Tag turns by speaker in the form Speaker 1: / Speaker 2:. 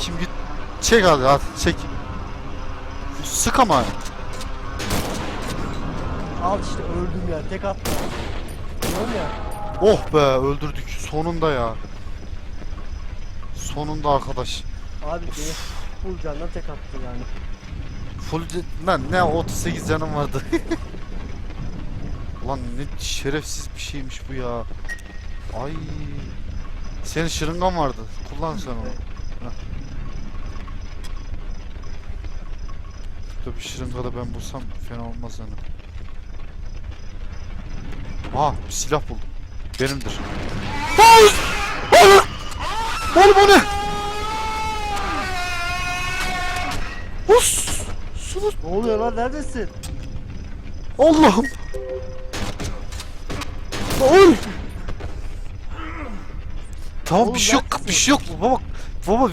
Speaker 1: Kim git? Çek hadi hadi çek. Sık ama.
Speaker 2: Al işte öldüm ya tek attı. Diyorum ya.
Speaker 1: Oh be öldürdük sonunda ya. Sonunda arkadaş.
Speaker 2: Abi beni full candan tek attı yani.
Speaker 1: Full lan ne 38 canım vardı. Lan ne şerefsiz bir şeymiş bu ya. Ay. Senin şırıngan vardı. Kullan sen onu. Burada bir şırınga da ben bulsam fena olmaz yani. Aa bir silah buldum. Benimdir. Hayır! Hayır! Oğlum o ne? Us! Sus!
Speaker 2: Ne oluyor lan neredesin?
Speaker 1: Allah'ım! Oğlum! Tamam
Speaker 2: Oğlum
Speaker 1: bir şey yok, bir şey yok. Baba, baba